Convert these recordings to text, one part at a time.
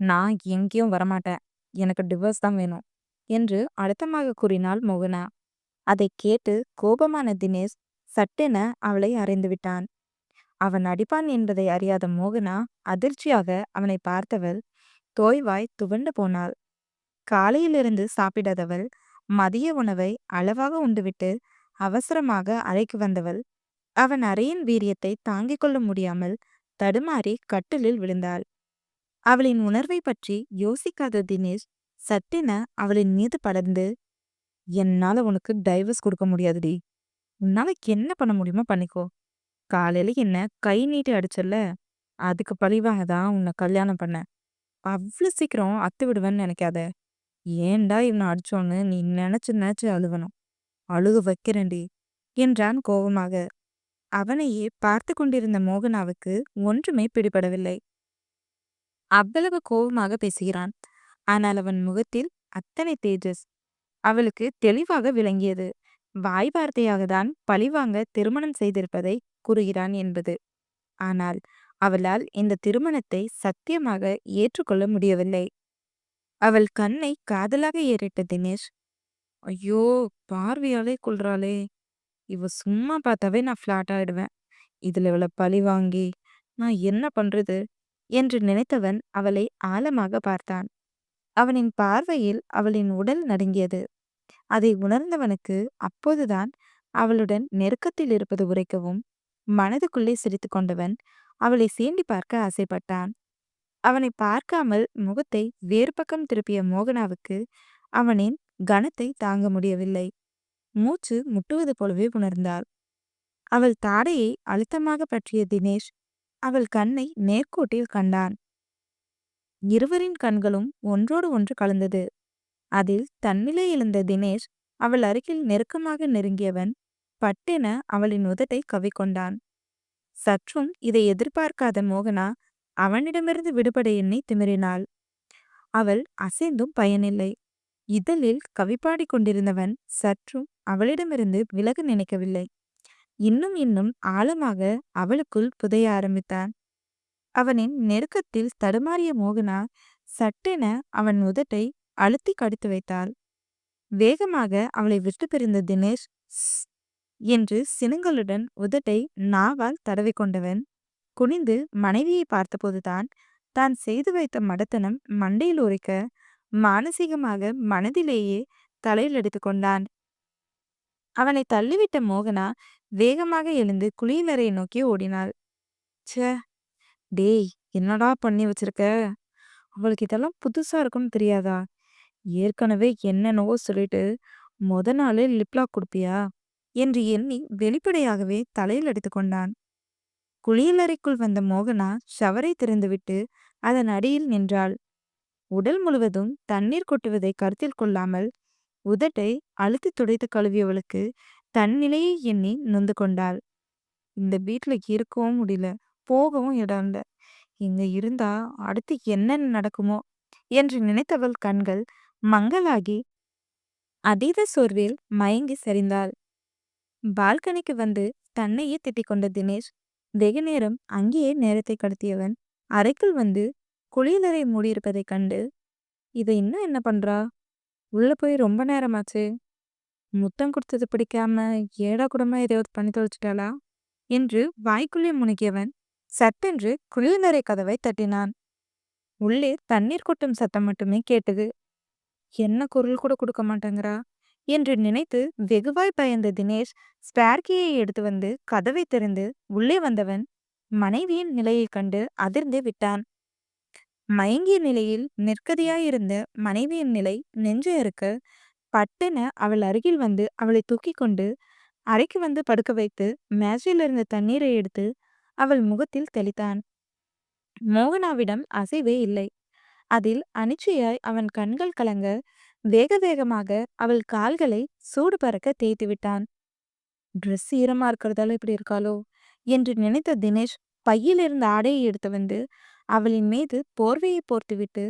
நான் எங்கேயும் வரமாட்டேன். எனக்கு டிவோர்ஸ் தான் வேணும். என்று அழுத்தமாக கூறினாள் மோகனா. அதைக் கேட்டு கோபமான தினேஷ் சட்டென அவளை அறைந்து விட்டான். அவன் அடிப்பான் என்பதை அறியாத மோகனா அதிர்ச்சியாக அவனை பார்த்தவள் தோய்வாய் துவண்டு போனாள். காலையிலிருந்து சாப்பிடாதவள் மதிய உணவை அளவாக உண்டுவிட்டு அவசரமாக அறைக்கு வந்தவள் அவன் அறையின் வீரியத்தை தாங்கிக் கொள்ள முடியாமல் தடுமாறி கட்டிலில் விழுந்தாள். அவளின் உணர்வை பற்றி யோசிக்காத தினேஷ் சட்டென அவளின் மீது படர்ந்து என்னால உனக்கு டைவர்ஸ் கொடுக்க முடியாதுடி. உன்னால என்ன பண்ண முடியுமோ பண்ணிக்கோ. காலையில என்ன கை நீட்டி அடிச்சல்ல அதுக்கு பழிவாக தான் உன்னை கல்யாணம் பண்ண அவ்வளோ சீக்கிரம் அத்து விடுவேன்னு நினைக்காத. ஏன்டா இவனை அடிச்சோன்னு நீ நினைச்சு நினைச்சு அழுவணும். அழுக வைக்கிறேன்டி என்றான் கோபமாக. அவனையே பார்த்து கொண்டிருந்த மோகனாவுக்கு ஒன்றுமே பிடிபடவில்லை. அவ்வளவு கோபமாக பேசுகிறான். ஆனால் அவன் முகத்தில் அத்தனை தேஜஸ். அவளுக்கு தெளிவாக விளங்கியது. வாய் வார்த்தையாக தான் பழிவாங்க திருமணம் செய்திருப்பதை கூறுகிறான் என்பது. ஆனால் அவளால் இந்த திருமணத்தை சத்தியமாக ஏற்றுக்கொள்ள முடியவில்லை. அவள் கண்ணை காதலாக ஏறிட்ட தினேஷ் ஐயோ பார்வையாலே கொள்றாளே இவ சும்மா பார்த்தாவே நான் ஃப்ளாட் ஆயிடுவேன் இதில் இவளை பழி வாங்கி நான் என்ன பண்ணுறது என்று நினைத்தவன் அவளை ஆழமாக பார்த்தான். அவனின் பார்வையில் அவளின் உடல் நடுங்கியது. அதை உணர்ந்தவனுக்கு அப்போதுதான் அவளுடன் நெருக்கத்தில் இருப்பது உரைக்கவும் மனதுக்குள்ளே சிரித்து கொண்டவன் அவளை சீண்டி பார்க்க ஆசைப்பட்டான். அவனை பார்க்காமல் முகத்தை வேறு பக்கம் திருப்பிய மோகனாவுக்கு அவனின் கனத்தை தாங்க முடியவில்லை. மூச்சு முட்டுவது போலவே உணர்ந்தாள். அவள் தாடையை அழுத்தமாக பற்றிய தினேஷ் அவள் கண்ணை நேர்கோட்டில் கண்டான். இருவரின் கண்களும் ஒன்றோடு ஒன்று கலந்தது. அதில் தன்னிலே எழுந்த தினேஷ் அவள் அருகில் நெருக்கமாக நெருங்கியவன் பட்டென அவளின் உதட்டை கவிக்கொண்டான். சற்றும் இதை எதிர்பார்க்காத மோகனா அவனிடமிருந்து விடுபட எண்ணி திமிரினாள் அவள் அசைந்தும் பயனில்லை. இதழில் கவிப்பாடி கொண்டிருந்தவன் சற்றும் அவளிடமிருந்து விலக நினைக்கவில்லை. இன்னும் இன்னும் ஆழமாக அவளுக்குள் புதைய ஆரம்பித்தான் அவனின் நெருக்கத்தில் தடுமாறிய மோகனா சட்டென அவன் உதட்டை அழுத்தி கடித்து வைத்தாள். வேகமாக அவளை விட்டு பிரிந்த தினேஷ் என்று சினங்களுடன் உதட்டை நாவால் தடவி கொண்டவன் குனிந்து மனைவியை பார்த்தபோதுதான் தான் செய்து வைத்த மடத்தனம் மண்டையில் உரைக்க மானசீகமாக மனதிலேயே தலையில் எடுத்து கொண்டான். அவனை தள்ளிவிட்ட மோகனா வேகமாக எழுந்து குளியலறையை நோக்கி ஓடினாள். சே டேய் என்னடா பண்ணி வச்சிருக்க? அவளுக்கு இதெல்லாம் புதுசா இருக்கும்னு தெரியாதா? ஏற்கனவே என்னென்னவோ சொல்லிட்டு மொத நாளே லிப்லாக் கொடுப்பியா? என்று எண்ணி வெளிப்படையாகவே தலையில் அடித்து கொண்டான். குளியலறைக்குள் வந்த மோகனா ஷவரை திறந்துவிட்டு அதன் அடியில் நின்றாள். உடல் முழுவதும் தண்ணீர் கொட்டுவதை கருத்தில் கொள்ளாமல் உதட்டை அழுத்தி துடைத்து கழுவியவளுக்கு தன் நிலையை எண்ணி நொந்து கொண்டாள். இந்த வீட்டுல இருக்கவும் முடியல போகவும் இடம் இல்லை. இங்க இருந்தா அடுத்து என்ன நடக்குமோ? என்று நினைத்தவள் கண்கள் மங்களாகி அதீத சோர்வில் மயங்கி சரிந்தாள். பால்கனிக்கு வந்து தன்னையே திட்டிக் கொண்ட தினேஷ் வெகு நேரம் அங்கேயே நேரத்தை கடத்தியவன். அறைக்குள் வந்து குளியலறை மூடியிருப்பதைக் கண்டு இதை இன்னும் என்ன பண்றா? உள்ள போய் ரொம்ப நேரமாச்சு. முத்தம் கொடுத்தது பிடிக்காம ஏடா கூடமா எதையாவது பண்ணி தொலைச்சிட்டாளா? என்று வாய்க்குள்ளே முனகியவன் சட்டென்று குளியலறை கதவை தட்டினான். உள்ளே தண்ணீர் கொட்டும் சத்தம் மட்டுமே கேட்டது. என்ன குரல் கூட கொடுக்க மாட்டேங்கிறா? என்று நினைத்து வெகுவாய் பயந்த தினேஷ் ஸ்பேர்கியை எடுத்து வந்து கதவை திறந்து உள்ளே வந்தவன் மனைவியின் நிலையை கண்டு அதிர்ந்து விட்டான். மயங்கிய நிலையில் நிற்கதியாயிருந்த மனைவியின் நிலை நெஞ்சு இருக்க பட்டென அவள் அருகில் வந்து அவளை தூக்கி கொண்டு அறைக்கு வந்து படுக்க வைத்து மேஜையில் இருந்த தண்ணீரை எடுத்து அவள் முகத்தில் தெளித்தான். மோகனாவிடம் அசைவே இல்லை. அதில் அனிச்சையாய் அவன் கண்கள் கலங்க வேக வேகமாக அவள் கால்களை சூடு பறக்க தேய்த்து விட்டான். ட்ரெஸ் ஈரமா இருக்கிறதால இப்படி இருக்காளோ? என்று நினைத்த தினேஷ் பையில் இருந்த ஆடையை எடுத்து வந்து அவளின் மீது போர்வையை போர்த்துவிட்டு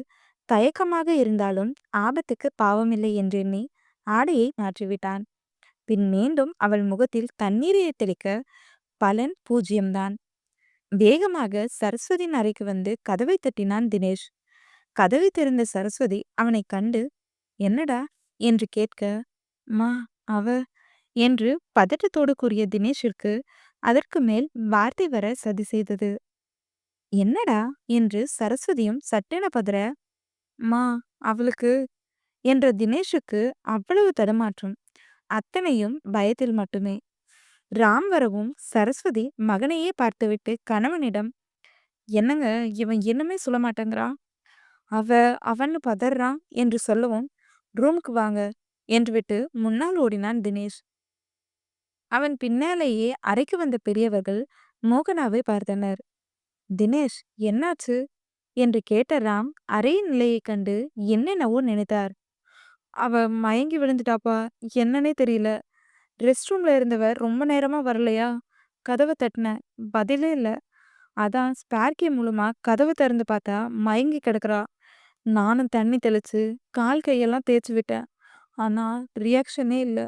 தயக்கமாக இருந்தாலும் ஆபத்துக்கு பாவமில்லை என்றெண்ணி ஆடையை மாற்றிவிட்டான். பின் மீண்டும் அவள் முகத்தில் தண்ணீரை தெளிக்க பலன் பூஜ்யம்தான் வேகமாக சரஸ்வதியின் அறைக்கு வந்து கதவை தட்டினான் தினேஷ். கதவை திறந்த சரஸ்வதி அவனை கண்டு என்னடா? என்று கேட்க மா அவ என்று பதட்டத்தோடு கூறிய தினேஷிற்கு அதற்கு மேல் வார்த்தை வர சதி செய்தது. என்னடா? என்று சரஸ்வதியும் சட்டென பதற மா அவளுக்கு என்ற தினேஷுக்கு அவ்வளவு தடுமாற்றம். அத்தனையும் பயத்தில் மட்டுமே. ராம் வரவும் சரஸ்வதி மகனையே பார்த்துவிட்டு கணவனிடம் என்னங்க இவன் என்னமே சொல்ல மாட்டேங்கிறான் அவ அவன்னு பதறான் என்று சொல்லவும் ரூமுக்கு வாங்க என்று விட்டு முன்னால் ஓடினான் தினேஷ். அவன் பின்னாலேயே அறைக்கு வந்த பெரியவர்கள் மோகனாவை பார்த்தனர். தினேஷ் என்னாச்சு? என்று கேட்ட ராம் அறையின் நிலையைக் கண்டு என்னென்னவோ நினைத்தார். அவ மயங்கி விழுந்துட்டாப்பா என்னன்னே தெரியல. ரெஸ்ட் ரூம்ல இருந்தவர் ரொம்ப நேரமா வரலையா? கதவை தட்டினேன் பதிலே இல்லை. அதான் ஸ்பேர்கே மூலமா கதவை திறந்து பார்த்தா மயங்கி கிடக்குறா. நானும் தண்ணி தெளிச்சு கால் கையெல்லாம் தேய்ச்சி விட்டேன். ஆனால் ரியாக்ஷனே இல்லை.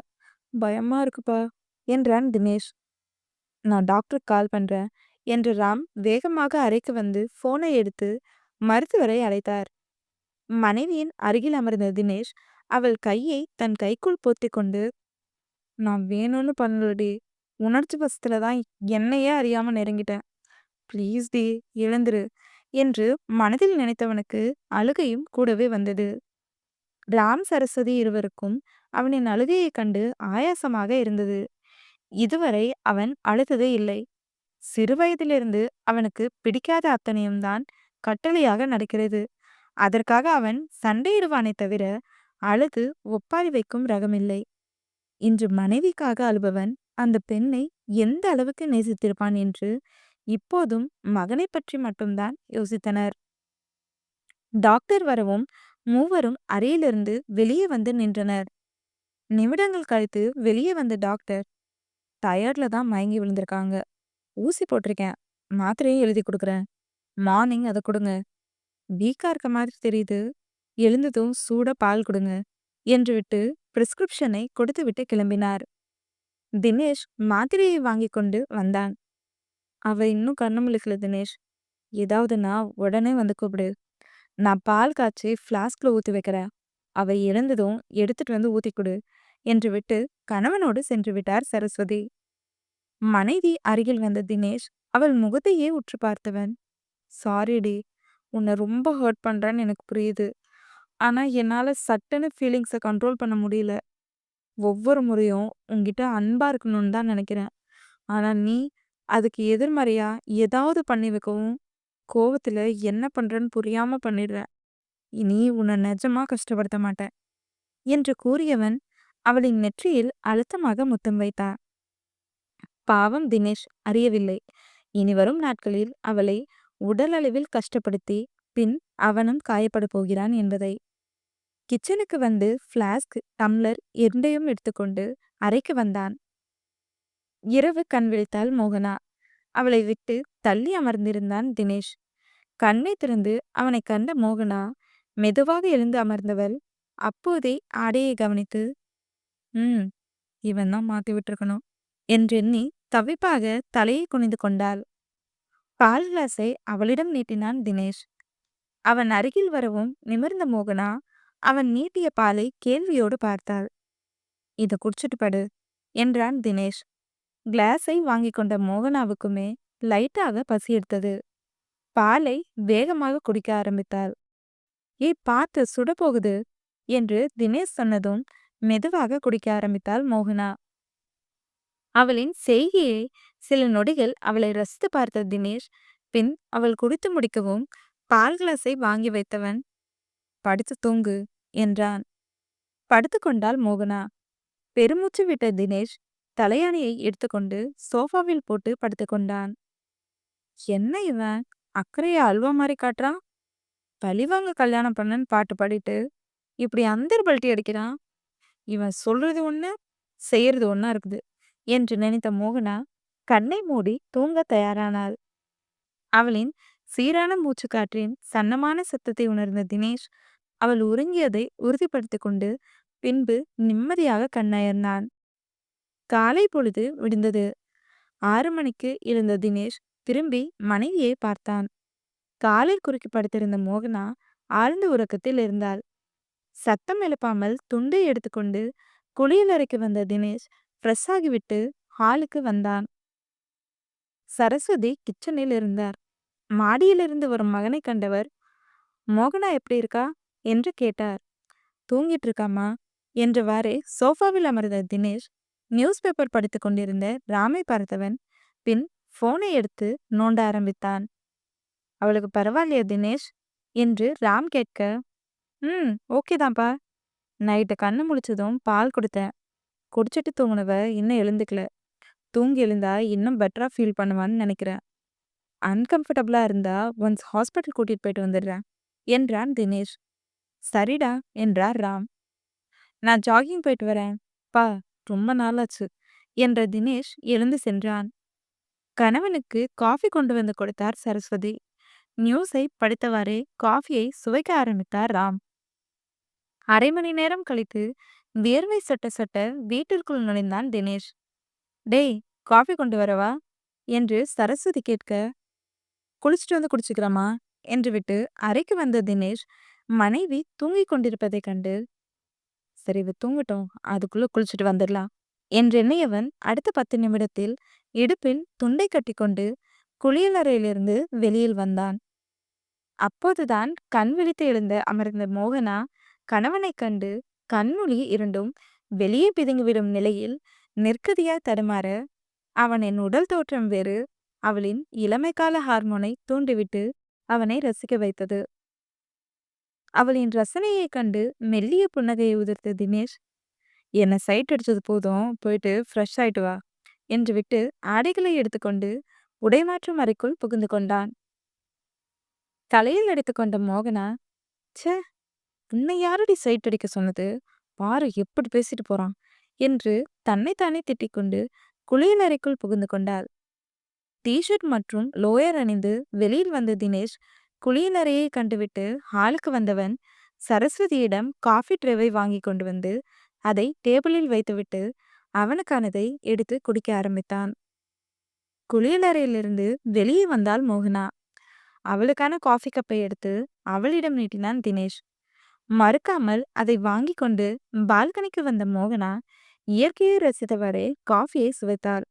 பயமா இருக்குப்பா என்றான் தினேஷ். நான் டாக்டருக்கு கால் பண்ணுறேன் என்று ராம் வேகமாக அறைக்கு வந்து ஃபோனை எடுத்து மருத்துவரை அழைத்தார். மனைவியின் அருகில் அமர்ந்த தினேஷ் அவள் கையை தன் கைக்குள் போத்திக் கொண்டு நான் வேணும்னு பண்ணலடி. உணர்ச்சி வசத்துல தான் என்னையே அறியாம நெருங்கிட்டேன். ப்ளீஸ் டி எழுந்துரு என்று மனதில் நினைத்தவனுக்கு அழுகையும் கூடவே வந்தது. ராம் சரஸ்வதி இருவருக்கும் அவனின் அழுகையைக் கண்டு ஆயாசமாக இருந்தது. இதுவரை அவன் அழுததே இல்லை. சிறுவயதிலிருந்து அவனுக்கு பிடிக்காத அத்தனையும் தான் கட்டளையாக நடக்கிறது. அதற்காக அவன் சண்டையிடுவானே தவிர அழுது ஒப்பாரி வைக்கும் ரகமில்லை. இன்று மனைவிக்காக அழுபவன் அந்த பெண்ணை எந்த அளவுக்கு நேசித்திருப்பான் என்று இப்போதும் மகனை பற்றி மட்டும்தான் யோசித்தனர். டாக்டர் வரவும் மூவரும் அறையிலிருந்து வெளியே வந்து நின்றனர். நிமிடங்கள் கழித்து வெளியே வந்த டாக்டர் டயர்டில் தான் மயங்கி விழுந்திருக்காங்க. ஊசி போட்டிருக்கேன். மாத்திரையும் எழுதி கொடுக்குறேன். மார்னிங் அதை கொடுங்க. வீக்காக இருக்க மாதிரி தெரியுது. எழுந்ததும் சூட பால் கொடுங்க என்று விட்டு பிரிஸ்கிரிப்ஷனை கொடுத்து விட்டு கிளம்பினார். தினேஷ் மாத்திரையை வாங்கி கொண்டு வந்தான். அவ இன்னும் கண்ணு முழிக்கல தினேஷ். ஏதாவதுனா உடனே வந்து கூப்பிடு. நான் பால் காய்ச்சி ஃப்ளாஸ்கில் ஊற்றி வைக்கிறேன். அவ இறந்ததும் எடுத்துட்டு வந்து ஊத்தி கொடு என்று விட்டு கணவனோடு சென்று விட்டார் சரஸ்வதி. மனைவி அருகில் வந்த தினேஷ் அவள் முகத்தையே உற்று பார்த்தவன். சாரிடி உன்னை ரொம்ப ஹர்ட் பண்ணுறேன்னு எனக்கு புரியுது. ஆனால் என்னால் சட்டுன்னு ஃபீலிங்ஸை கண்ட்ரோல் பண்ண முடியல. ஒவ்வொரு முறையும் உங்ககிட்ட அன்பாக இருக்கணும்னு தான் நினைக்கிறேன். ஆனால் நீ அதுக்கு எதிர்மறையாக ஏதாவது பண்ணி வைக்கவும் கோவத்தில் என்ன பண்ணுறேன்னு புரியாமல் பண்ணிடுற. இனி உன்னை நிஜமாக கஷ்டப்படுத்த மாட்டேன். என்று கூறியவன் அவளின் நெற்றியில் அழுத்தமாக முத்தம் வைத்தார். பாவம் தினேஷ் அறியவில்லை. இனி வரும் நாட்களில் அவளை உடல் அளவில் கஷ்டப்படுத்தி பின் அவனும் காயப்பட போகிறான் என்பதை. கிச்சனுக்கு வந்து ஃப்ளாஸ்க் டம்ளர் இரண்டையும் எடுத்துக்கொண்டு அறைக்கு வந்தான். இரவு கண் விழித்தாள் மோகனா. அவளை விட்டு தள்ளி அமர்ந்திருந்தான் தினேஷ். கண்ணை திறந்து அவனை கண்ட மோகனா மெதுவாக எழுந்து அமர்ந்தவள் அப்போதே ஆடையை கவனித்து ம் இவன் தான் மாத்தி விட்டுருக்கணும் என்றெண்ணி தவிப்பாக தலையை குனிந்து கொண்டாள். பால் கிளாஸை அவளிடம் நீட்டினான் தினேஷ். அவன் அருகில் வரவும் நிமிர்ந்த மோகனா அவன் நீட்டிய பாலை கேள்வியோடு பார்த்தாள். இத குடிச்சிட்டு படு என்றான் தினேஷ். கிளாஸை வாங்கி கொண்ட மோகனாவுக்குமே லைட்டாக பசி எடுத்தது. பாலை வேகமாக குடிக்க ஆரம்பித்தாள். ஏய் பார்த்து சுடப்போகுது போகுது என்று தினேஷ் சொன்னதும் மெதுவாக குடிக்க ஆரம்பித்தாள் மோகனா. அவளின் செய்கையை சில நொடிகள் அவளை ரசித்து பார்த்த தினேஷ் பின் அவள் குடித்து முடிக்கவும் பால் கிளாஸை வாங்கி வைத்தவன் படுத்து தூங்கு என்றான். படுத்துக்கொண்டாள் மோகனா. பெருமூச்சு விட்ட தினேஷ் தலையாணியை எடுத்துக்கொண்டு சோஃபாவில் போட்டு படுத்துக்கொண்டான் என்ன இவன்? அக்கறையை அல்வா மாதிரி காட்டுறான்? பழிவாங்க கல்யாணம் பண்ணன்னு பாட்டு பாடிட்டு இப்படி அந்தர் பல்ட்டி அடிக்கிறான்? இவன் சொல்றது ஒன்று செய்யறது ஒன்றா இருக்குது. என்று நினைத்த மோகனா கண்ணை மூடி தூங்க தயாரானாள். அவளின் சீரான மூச்சுக்காற்றின் சன்னமான சத்தத்தை உணர்ந்த தினேஷ் அவள் உறங்கியதை உறுதிப்படுத்திக் கொண்டு பின்பு நிம்மதியாக கண்ணயர்ந்தான். காலை பொழுது விடிந்தது. ஆறு மணிக்கு எழுந்த தினேஷ் திரும்பி மனைவியை பார்த்தான். காலில் குறுக்கி படுத்திருந்த மோகனா ஆழ்ந்த உறக்கத்தில் இருந்தாள். சத்தம் எழுப்பாமல் துண்டை எடுத்துக்கொண்டு குளியலறைக்கு வந்த தினேஷ் ஃப்ரெஷ் ஆகிவிட்டு ஹாலுக்கு வந்தான் சரஸ்வதி கிச்சனில் இருந்தார். மாடியிலிருந்து வரும் மகனை கண்டவர் மோகனா எப்படி இருக்கா? என்று கேட்டார். தூங்கிட்டு இருக்காமா என்றவாறே சோஃபாவில் அமர்ந்த தினேஷ் நியூஸ் பேப்பர் படித்துக் கொண்டிருந்த ராமை பார்த்தவன் பின் போனை எடுத்து நோண்ட ஆரம்பித்தான். அவளுக்கு பரவாயில்லையா தினேஷ்? என்று ராம் கேட்க ம் ஓகே தான்ப்பா. நைட்டு கண்ணு முழிச்சதும் பால் கொடுத்தேன். குடிச்சிட்டு தூங்கினவ இன்னும் எழுந்துக்கல. தூங்கி எழுந்தா இன்னும் பெட்டராக ஃபீல் பண்ணுவான்னு நினைக்கிறேன். அன்கம்ஃபர்டபுளா இருந்தா ஒன்ஸ் ஹாஸ்பிட்டல் கூட்டிட்டு போயிட்டு வந்துடுறேன். என்றான் தினேஷ். சரிடா என்றார் ராம். நான் ஜாகிங் போயிட்டு வரேன். பா ரொம்ப நாளாச்சு என்ற தினேஷ் எழுந்து சென்றான். கணவனுக்கு காஃபி கொண்டு வந்து கொடுத்தார் சரஸ்வதி. நியூஸை படித்தவாறே காஃபியை சுவைக்க ஆரம்பித்தார் ராம். அரை மணி நேரம் கழித்து வியர்வை சட்ட சட்ட வீட்டிற்குள் நுழைந்தான் தினேஷ். டேய் காஃபி கொண்டு வரவா? என்று சரஸ்வதி கேட்க குளிச்சுட்டு வந்து குடிச்சுக்கிறோமா என்று விட்டு அறைக்கு வந்த தினேஷ் மனைவி தூங்கிக் கொண்டிருப்பதைக் கண்டு சரி இவ தூங்கட்டும் அதுக்குள்ள குளிச்சுட்டு வந்துடலாம். என்றெண்ணியவன் அடுத்த பத்து நிமிடத்தில் இடுப்பில் துண்டை கட்டிக்கொண்டு குளியலறையிலிருந்து வெளியில் வந்தான். அப்போதுதான் கண் விழித்து எழுந்த அமர்ந்த மோகனா கணவனைக் கண்டு கண்மொழி இரண்டும் வெளியே பிதுங்கிவிடும் நிலையில் நிற்கதியாய் தடுமாற அவனின் உடல் தோற்றம் வேறு. அவளின் இளமைக்கால ஹார்மோனை தூண்டிவிட்டு அவனை ரசிக்க வைத்தது. அவளின் ரசனையைக் கண்டு மெல்லிய புன்னகையை உதிர்த்த தினேஷ் என்னை சைட் அடிச்சது போதும் போயிட்டு ஃப்ரெஷ் ஆயிட்டு வா என்று விட்டு ஆடைகளை எடுத்துக்கொண்டு உடைமாற்றும் அறைக்குள் புகுந்து கொண்டான். தலையில் எடுத்துக்கொண்ட மோகனா ச்சே உன்னை யாரடி சைட் அடிக்க சொன்னது? பாரு எப்படி பேசிட்டு போறான்? என்று தன்னைத்தானே திட்டிக்கொண்டு குளியலறைக்குள் புகுந்து கொண்டாள். டிஷர்ட் மற்றும் லோயர் அணிந்து வெளியில் வந்த தினேஷ் குளியலறையை கண்டுவிட்டு ஹாலுக்கு வந்தவன் சரஸ்வதியிடம் காஃபி ட்ரேவை வாங்கி கொண்டு வந்து அதை டேபிளில் வைத்துவிட்டு அவனுக்கானதை எடுத்து குடிக்க ஆரம்பித்தான். குளியலறையிலிருந்து வெளியே வந்தாள் மோகனா. அவளுக்கான காஃபி கப்பை எடுத்து அவளிடம் நீட்டினான் தினேஷ். மறுக்காமல் அதை வாங்கி கொண்டு பால்கனிக்கு வந்த மோகனா இயற்கையை ரசித்தவரே காஃபியை சுவைத்தாள்.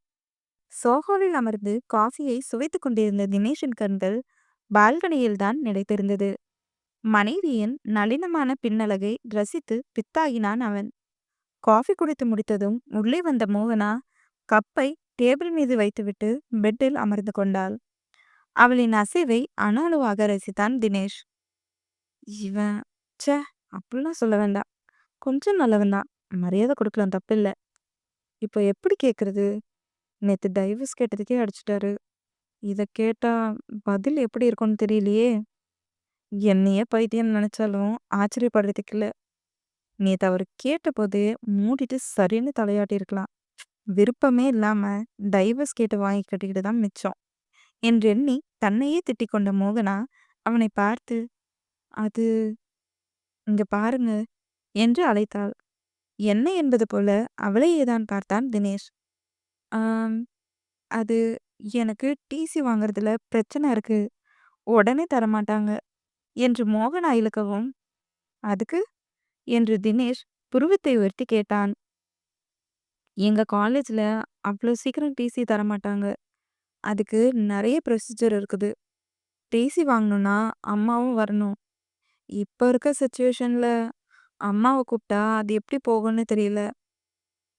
சோஹோவில் அமர்ந்து காஃபியை சுவைத்துக் கொண்டிருந்த தினேஷின் கண்கள் பால்கனியில்தான் நிலைத்திருந்தது. மனைவியின் நளினமான பின்னழகை ரசித்து பித்தாகினான் அவன். காஃபி குடித்து முடித்ததும் உள்ளே வந்த மோகனா கப்பை டேபிள் மீது வைத்துவிட்டு பெட்டில் அமர்ந்து கொண்டாள். அவளின் அசைவை அனாலுவாக ரசித்தான் தினேஷ். இவன் ச்சே! அப்படிலாம் சொல்ல வேண்டாம். கொஞ்சம் நல்லவன் தான். மரியாதை கொடுக்கலாம் தப்பு இல்லை. இப்போ எப்படி கேட்குறது நேற்று டைவர்ஸ் கேட்டதுக்கே அடிச்சிட்டாரு. இதை கேட்டால் பதில் எப்படி இருக்கும்னு தெரியலையே. என்னையே பைத்தியம் நினச்சாலும் ஆச்சரியப்படுறதுக்கு இல்லை. நேற்று அவர் கேட்டபோதே மூடிட்டு சரின்னு தலையாட்டியிருக்கலாம் விருப்பமே இல்லாமல் டைவர்ஸ் கேட்டு வாங்கி கட்டிக்கிட்டு தான் மிச்சம். என்று எண்ணி தன்னையே திட்டிக் கொண்ட மோகனா அவனை பார்த்து அது இங்க பாருங்க என்று அழைத்தாள். என்ன என்பது போல அவளையே தான் பார்த்தான் தினேஷ். அது எனக்கு டிசி வாங்குறதுல பிரச்சனை இருக்கு. உடனே தரமாட்டாங்க என்று மோகனா இழுக்கவும் அதுக்கு? என்று தினேஷ் புருவத்தை உயர்த்தி கேட்டான். எங்க காலேஜ்ல அவ்வளோ சீக்கிரம் டிசி தரமாட்டாங்க. அதுக்கு நிறைய ப்ரொசீஜர் இருக்குது. டிசி வாங்கணும்னா அம்மாவும் வரணும். இப்போ இருக்க சுச்சுவேஷனில் அம்மாவை கூப்பிட்டா அது எப்படி போகும்னு தெரியல.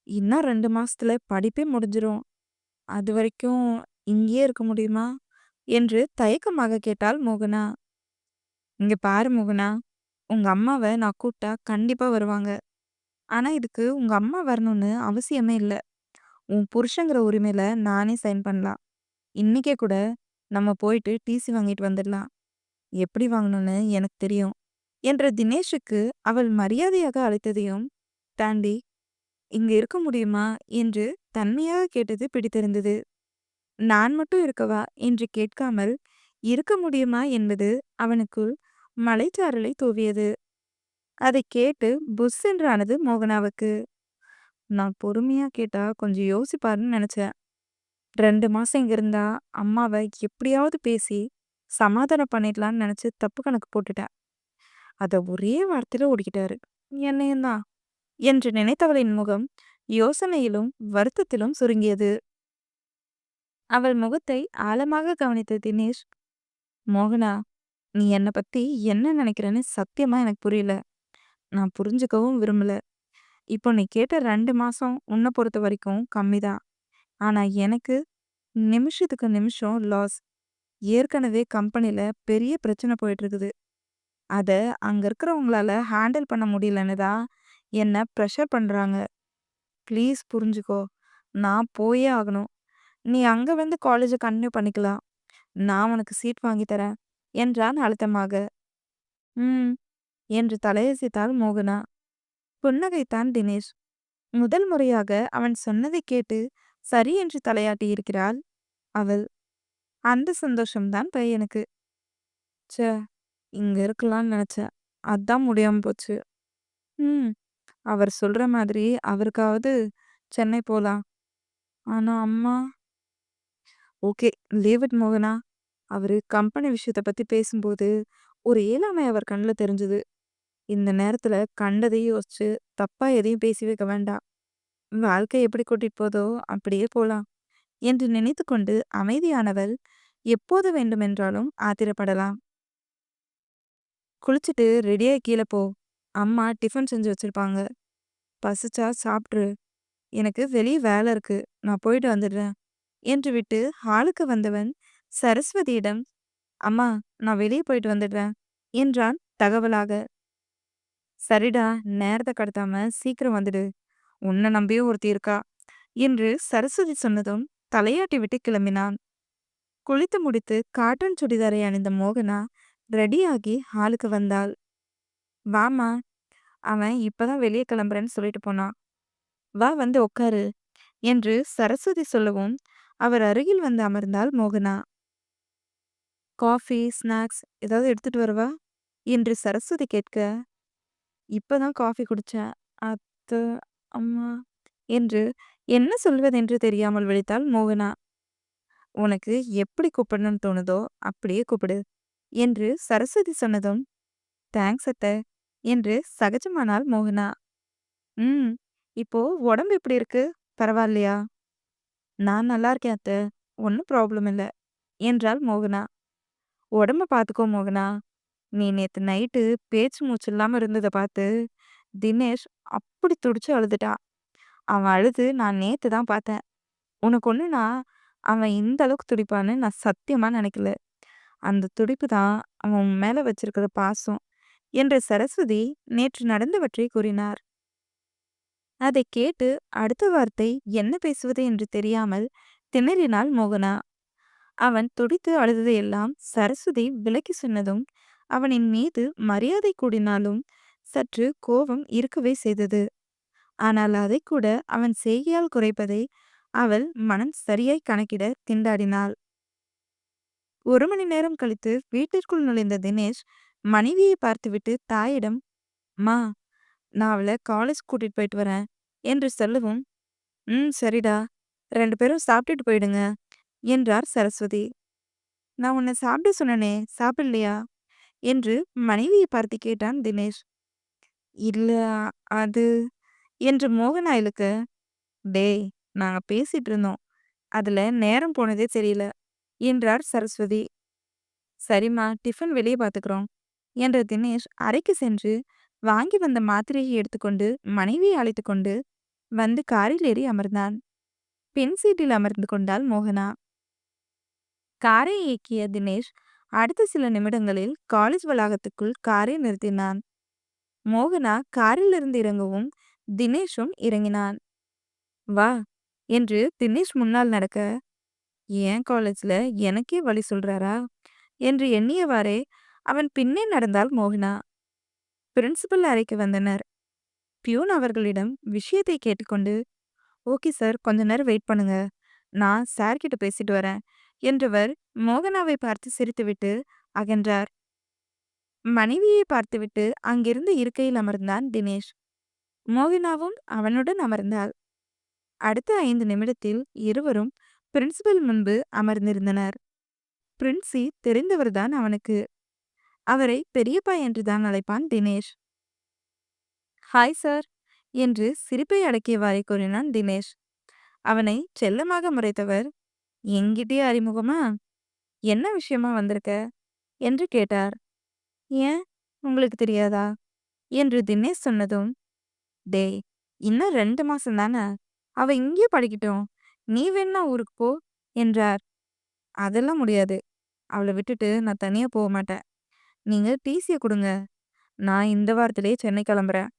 இன்னும் ரெண்டு மாசத்துல படிப்பே முடிஞ்சிரும். அது வரைக்கும் இங்கேயே இருக்க முடியுமா? என்று தயக்கமாக கேட்டாள் மோகனா. இங்க பாரு மோகனா உங்க அம்மாவை நான் கூப்பிட்டா கண்டிப்பா வருவாங்க. ஆனா இதுக்கு உங்க அம்மா வரணும்னு அவசியமே இல்லை. உன் புருஷங்கிற உரிமையில நானே சைன் பண்ணலாம். இன்னைக்கே கூட நம்ம போயிட்டு டிசி வாங்கிட்டு வந்துடலாம். எப்படி வாங்கணும்னு எனக்கு தெரியும். என்ற தினேஷுக்கு அவள் மரியாதையாக அழைத்ததையும் தாண்டி இங்க இருக்க முடியுமா? என்று தன்மையாக கேட்டது பிடித்திருந்தது. நான் மட்டும் இருக்கவா? என்று கேட்காமல் இருக்க முடியுமா? என்பது அவனுக்குள் மலைச்சாரலை தூவியது. அதை கேட்டு புஷ் என்றானது மோகனாவுக்கு. நான் பொறுமையா கேட்டா கொஞ்சம் யோசிப்பாருன்னு நினைச்சேன். ரெண்டு மாசம் இங்க இருந்தா அம்மாவை எப்படியாவது பேசி சமாதானம் பண்ணிடலான்னு நினைச்சு தப்பு கணக்கு போட்டுட்டேன். அதை ஒரே வார்த்தையில ஓடிக்கிட்டாரு என்னையந்தான்? என்று நினைத்தவளின் முகம் யோசனையிலும் வருத்தத்திலும் சுருங்கியது. அவள் முகத்தை ஆழமாக கவனித்த தினேஷ் மோகனா நீ என்னை பத்தி என்ன நினைக்கிறேன்னு சத்தியமா எனக்கு புரியல. நான் புரிஞ்சுக்கவும் விரும்பல. இப்போ நீ கேட்ட ரெண்டு மாசம் உன்னை பொறுத்த வரைக்கும் கம்மிதான். ஆனா எனக்கு நிமிஷத்துக்கு நிமிஷம் லாஸ் ஏற்கனவே கம்பெனியில பெரிய பிரச்சனை போயிட்டு இருக்குது. அதை அங்கே இருக்கிறவங்களால ஹேண்டில் பண்ண முடியலன்னு தான் என்னை ப்ரெஷர் பண்ணுறாங்க ப்ளீஸ் புரிஞ்சுக்கோ. நான் போயே ஆகணும். நீ அங்கே வந்து காலேஜை கன்டினியூ பண்ணிக்கலாம். நான் உனக்கு சீட் வாங்கி தரேன் என்றான் அழுத்தமாக. ம் என்று தலையசைத்தாள் மோகனா. புன்னகைத்தான் தினேஷ். முதல் முறையாக அவன் சொன்னதை கேட்டு சரி என்று தலையாட்டி இருக்கிறாள் அவள். அந்த சந்தோஷம்தான் பையனுக்கு ச்சே! இங்க இருக்கலாம்னு நினைச்சேன். அதான் முடியாம போச்சு. ம். அவர் சொல்ற மாதிரி அவருக்காவது சென்னை போலாம். ஆனா அம்மா ஓகே லீவ் இட் மோகனா. அவரு கம்பெனி விஷயத்தை பத்தி பேசும்போது ஒரு இயலாமை அவர் கண்ணில் தெரிஞ்சது. இந்த நேரத்துல கண்டதையும் யோசிச்சு தப்பா எதையும் பேசி வைக்க வேண்டாம். வாழ்க்கை எப்படி கூட்டிட்டு போதோ அப்படியே போலாம் என்று நினைத்து கொண்டு அமைதியானவள் எப்போது வேண்டுமென்றாலும் ஆத்திரப்படலாம். குளிச்சுட்டு ரெடியாக கீழே போ. அம்மா டிஃபன் செஞ்சு வச்சிருப்பாங்க. பசிச்சா சாப்பிட்ரு. எனக்கு வெளியே வேலை இருக்கு. நான் போயிட்டு வந்துடுறேன். என்று விட்டு ஹாலுக்கு வந்தவன் சரஸ்வதியிடம் அம்மா நான் வெளியே போயிட்டு வந்துடுறேன் என்றான் தகவலாக. சரிடா நேரத்தை கடத்தாம சீக்கிரம் வந்துடு. உன்னை நம்பியும் ஒருத்தி இருக்கா? என்று சரஸ்வதி சொன்னதும் தலையாட்டி விட்டு கிளம்பினான். குளித்து முடித்து காட்டன் சுடிதாரை அணிந்த மோகனா ரெடியாகி ஹாலுக்கு வந்தாள். வாமா அவன் இப்பதான் வெளியே கிளம்புறேன்னு சொல்லிட்டு போனான். வா வந்து உட்காரு என்று சரஸ்வதி சொல்லவும் அவர் அருகில் வந்து அமர்ந்தாள் மோகனா. காஃபி ஸ்நாக்ஸ் ஏதாவது எடுத்துட்டு வரவா? என்று சரஸ்வதி கேட்க இப்பதான் காஃபி குடிச்சேன். அத்த அம்மா என்று என்ன சொல்வதென்று தெரியாமல் விழித்தாள் மோகனா. உனக்கு எப்படி கூப்பிடணும்னு தோணுதோ அப்படியே கூப்பிடு. என்று சரஸ்வதி சொன்னதும் தேங்க்ஸ் அத்த என்று சகஜமானாள் மோகனா. ம் இப்போ உடம்பு எப்படி இருக்கு? பரவாயில்லையா? நான் நல்லா இருக்கேன் அத்த ஒன்றும் ப்ராப்ளம் இல்லை என்றாள் மோகனா. உடம்ப பார்த்துக்கோ மோகனா நீ நேற்று நைட்டு பேச்சு மூச்சு இல்லாமல் இருந்ததை பார்த்து தினேஷ் அப்படி துடிச்சு அழுதுட்டா. அவன் அழுது நான் நேற்று தான் பார்த்தேன் உனக்கு ஒன்றுனா அவன் இந்த அளவுக்கு துடிப்பான்னு நான் சத்தியமாக நினைக்கல. அந்த துடிப்பு தான் அவன் மேல வச்சிருக்கிற பாசம் என்று சரஸ்வதி நேற்று நடந்தவற்றை கூறினார். அதை கேட்டு அடுத்த வார்த்தை என்ன பேசுவது என்று தெரியாமல் திணறினாள் மோகனா. அவன் துடித்து அழுததையெல்லாம் சரஸ்வதி விலக்கி சொன்னதும் அவனின் மீது மரியாதை கூடினாலும் சற்று கோபம் இருக்கவே செய்தது. ஆனால் அதை கூட அவன் செய்கையால் குறைப்பதை அவள் மனம் சரியாய் கணக்கிட திண்டாடினாள். ஒரு மணி நேரம் கழித்து வீட்டிற்குள் நுழைந்த தினேஷ் மனைவியை பார்த்துவிட்டு தாயிடம் மா நான் அவளை காலேஜ் கூட்டிட்டு போயிட்டு வரேன் என்று சொல்லவும் ம் சரிடா ரெண்டு பேரும் சாப்பிட்டுட்டு போயிடுங்க என்றார் சரஸ்வதி. நான் உன்னை சாப்பிட சொன்னனே சாப்பிடலையா? என்று மனைவியை பார்த்து கேட்டான் தினேஷ். இல்ல அது என்று மோகன் டேய் நாங்கள் பேசிட்டு இருந்தோம். அதில் நேரம் போனதே தெரியல. என்றார் சரஸ்வதி. சரிம்மா டிஃபன் வெளியே பார்த்துக்கிறோம் என்ற தினேஷ் அறைக்கு சென்று வாங்கி வந்த மாத்திரையை எடுத்துக்கொண்டு மனைவியை அழைத்து கொண்டு வந்து காரில் ஏறி அமர்ந்தான். பின் சீட்டில் அமர்ந்து கொண்டாள் மோகனா. காரை இயக்கிய தினேஷ் அடுத்த சில நிமிடங்களில் காலேஜ் வளாகத்துக்குள் காரை நிறுத்தினான். மோகனா காரிலிருந்து இறங்கவும் தினேஷும் இறங்கினான். வா என்று தினேஷ் முன்னால் நடக்க ஏன் காலேஜ்ல எனக்கே வழி சொல்றாரா? என்று எண்ணியவாறே அவன் பின்னே நடந்தாள் மோகனா. பிரின்சிபல் அறைக்கு வந்தனர். பியூன் அவர்களிடம் விஷயத்தை கேட்டுக்கொண்டு ஓகே சார் கொஞ்ச நேரம் வெயிட் பண்ணுங்க. நான் சார்கிட்ட பேசிட்டு வரேன். என்றவர் மோகனாவை பார்த்து சிரித்துவிட்டு அகன்றார். மனைவியை பார்த்துவிட்டு அங்கிருந்து இருக்கையில் அமர்ந்தான் தினேஷ். மோகினாவும் அவனுடன் அமர்ந்தாள். அடுத்த ஐந்து நிமிடத்தில் இருவரும் பிரின்சிபல் முன்பு அமர்ந்திருந்தனர். பிரின்சி தெரிந்தவர்தான் அவனுக்கு. அவரை பெரியப்பா என்றுதான் அழைப்பான் தினேஷ். ஹாய் சார் என்று சிரிப்பை அடக்கியவாறே கூறினான் தினேஷ். அவனை செல்லமாக முறைத்தவர் என்கிட்டயே அறிமுகமா? என்ன விஷயமா வந்திருக்க? என்று கேட்டார். ஏன்? உங்களுக்கு தெரியாதா? என்று தினேஷ் சொன்னதும் டேய் இன்னும் ரெண்டு மாசம் தானே? அவ இங்கே படிக்கட்டும். நீ வேணா ஊருக்கு போ என்றார். அதெல்லாம் முடியாது. அவளை விட்டுட்டு நான் தனியாக போக மாட்டேன். நீங்கள் டிசியை கொடுங்க. நான் இந்த வாரத்திலேயே சென்னை கிளம்புறேன்.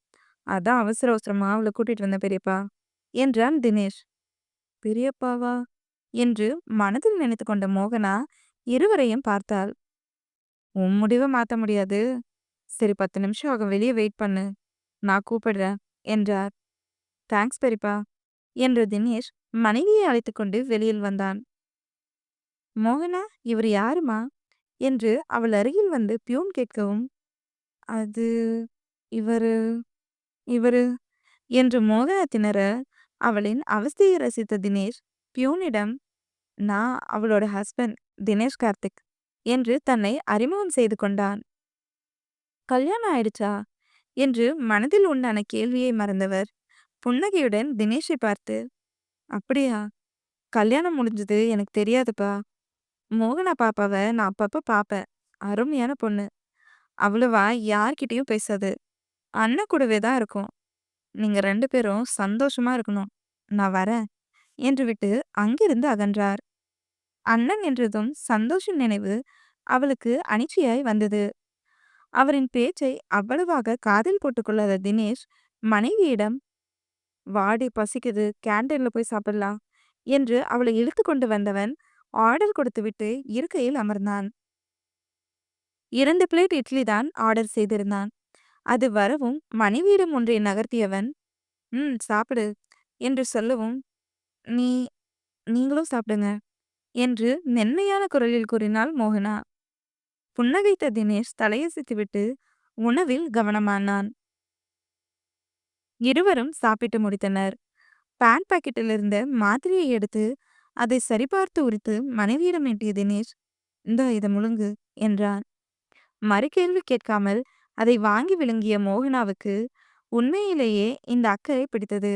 அதான் அவசர அவசரமாக அவளை கூட்டிகிட்டு வந்தேன் பெரியப்பா என்றான் தினேஷ். பெரியப்பாவா? என்று மனதில் நினைத்து கொண்ட மோகனா இருவரையும் பார்த்தாள். உன் முடிவை மாற்ற முடியாது. சரி பத்து நிமிஷம் ஆக வெளியே வெயிட் பண்ணு. நான் கூப்பிடுறேன் என்றார். தேங்க்ஸ் பெரியப்பா என்று தினேஷ் மனைவியை அழைத்துக்கொண்டு வெளியில் வந்தான். மோகனா இவர் யாருமா? என்று அவள் அருகில் வந்து பியூன் கேட்கவும் அது இவரு இவரு? என்று மோகனா திணற அவளின் அவஸ்தையை ரசித்த தினேஷ் பியூனிடம் நான் அவளோட ஹஸ்பண்ட் தினேஷ் கார்த்திக் என்று தன்னை அறிமுகம் செய்து கொண்டான். கல்யாணம் ஆயிடுச்சா? என்று மனதில் உண்டான கேள்வியை மறந்தவர் புன்னகையுடன் தினேஷை பார்த்து அப்படியா? கல்யாணம் முடிஞ்சது. எனக்கு தெரியாதுப்பா. மோகனா பாப்பாவை நான் அப்பப்ப பாப்பேன். அருமையான பொண்ணு. அவ்வளவா யார்கிட்டயும் பேசாது. அண்ணன் கூடவே தான் இருக்கும். நீங்க ரெண்டு பேரும் சந்தோஷமா இருக்கணும். நான் வரேன் என்று விட்டு அங்கிருந்து அகன்றார். அண்ணன் என்றதும் சந்தோஷ நினைவு அவளுக்கு அனிச்சையாய் வந்தது. அவரின் பேச்சை அவ்வளவாக காதில் போட்டுக்கொள்ளாத தினேஷ் மனைவியிடம் வாடி பசிக்குது கேண்டீன்ல போய் சாப்பிடலாம் என்று அவளை இழுத்து கொண்டு வந்தவன் ஆர்டர் கொடுத்துவிட்டு இருக்கையில் அமர்ந்தான். இரண்டு பிளேட் இட்லி தான் ஆர்டர் செய்திருந்தான். அது வரவும் மனைவியிடம் ஒன்றை நகர்த்தியவன் ம் சாப்பிடு என்று சொல்லவும் நீ நீங்களும் சாப்பிடுங்க என்று மென்மையான குரலில் கூறினாள் மோகனா. புன்னகைத்த தினேஷ் தலையசைத்துவிட்டு உணவில் கவனமானான். இருவரும் சாப்பிட்டு முடித்தனர். பேண்ட் பாக்கெட்டில் இருந்த மாத்திரையை எடுத்து அதை சரிபார்த்து உரித்து மனைவியிடம் எட்டிய தினேஷ் இந்த இதை முழுங்கு என்றான். மறுகேள்வி கேட்காமல் அதை வாங்கி விழுங்கிய மோகனாவுக்கு உண்மையிலேயே இந்த அக்கறை பிடித்தது.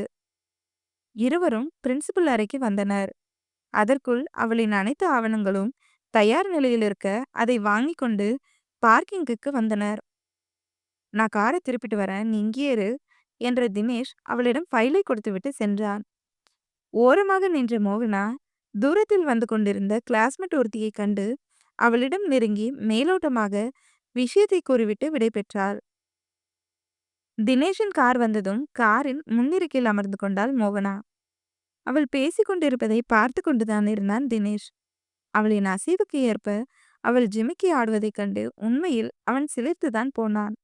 இருவரும் பிரின்சிபல் அறைக்கு வந்தனர். அதற்குள் அவளின் அனைத்து ஆவணங்களும் தயார் நிலையில் இருக்க அதை வாங்கி கொண்டு பார்க்கிங்குக்கு வந்தனர். நான் காரை திருப்பிட்டு வரேன். நீ இங்கேயே இரு. என்ற தினேஷ் அவளிடம் ஃபைலை கொடுத்துவிட்டு சென்றான். ஓரமாக நின்ற மோகனா தூரத்தில் வந்து கொண்டிருந்த கிளாஸ்மேட் ஒருத்தியை கண்டு அவளிடம் நெருங்கி மேலோட்டமாக விஷயத்தை கூறிவிட்டு விடைபெற்றாள் தினேஷின் கார் வந்ததும் காரின் முன்னிருக்கில் அமர்ந்து கொண்டாள் மோகனா. அவள் பேசிக்கொண்டிருப்பதை பார்த்து கொண்டுதான் இருந்தான் தினேஷ். அவளின் அசைவுக்கு ஏற்ப அவள் ஜிமிக்கி ஆடுவதைக் கண்டு உண்மையில் அவன் சிலிர்த்துதான் போனான்.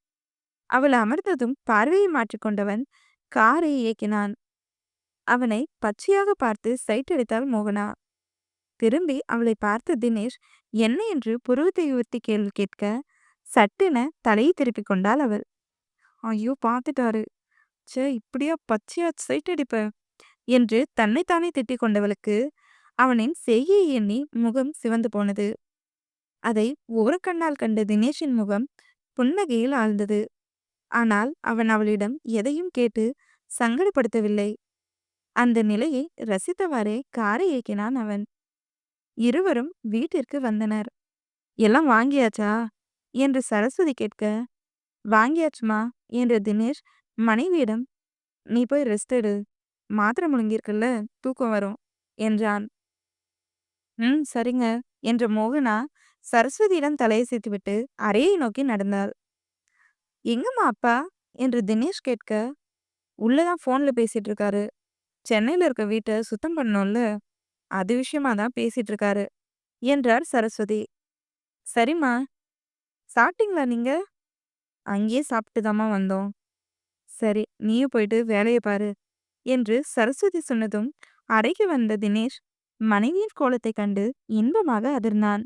அவள் அமர்ந்ததும் பார்வையை மாற்றிக்கொண்டவன் காரை இயக்கினான். அவனை பச்சையாக பார்த்து சைட் அடித்தாள் மோகனா. திரும்பி அவளை பார்த்த தினேஷ் என்ன என்று புருவத்தை உயர்த்தி கேள்வி கேட்க சட்டென தலையை திருப்பிக் கொண்டாள் அவள். ஐயோ பார்த்துட்டாரு. சே இப்படியா பச்சையா சைட் அடிப்ப? என்று தன்னைத்தானே திட்டிக் கொண்டவளுக்கு அவனின் செய்கையை எண்ணி முகம் சிவந்து போனது. அதை ஓரக்கண்ணால் கண்ட தினேஷின் முகம் புன்னகையில் ஆழ்ந்தது. ஆனால் அவன் அவளிடம் எதையும் கேட்டு சங்கடப்படுத்தவில்லை. அந்த நிலையை ரசித்தவாறே காரை இயக்கினான் அவன். இருவரும் வீட்டிற்கு வந்தனர். எல்லாம் வாங்கியாச்சா என்று சரஸ்வதி கேட்க வாங்கியாச்சுமா என்று தினேஷ் மனைவியிடம் நீ போய் ரெஸ்ட் எடு. மாத்திரை முழுங்கியிருக்குல்ல தூக்கம் வரும் என்றான். ம் சரிங்க என்ற மோகனா சரஸ்வதியிடம் தலையை சேர்த்துவிட்டு அறையை நோக்கி நடந்தாள். எங்கம்மா அப்பா? என்று தினேஷ் கேட்க உள்ளதான் ஃபோனில் பேசிட்டு இருக்காரு சென்னையில இருக்க வீட்டை சுத்தம் பண்ணோம்ல அது விஷயமா தான் பேசிட்டு இருக்காரு என்றார் சரஸ்வதி. சரிம்மா சாப்பிட்டீங்களா நீங்க? அங்கேயே சாப்பிட்டுதாம்மா வந்தோம். சரி நீயும் போயிட்டு வேலையை பாரு என்று சரஸ்வதி சொன்னதும் அறைக்கு வந்த தினேஷ் மனைவியின் கோலத்தைக் கண்டு இன்பமாக அதிர்ந்தான்.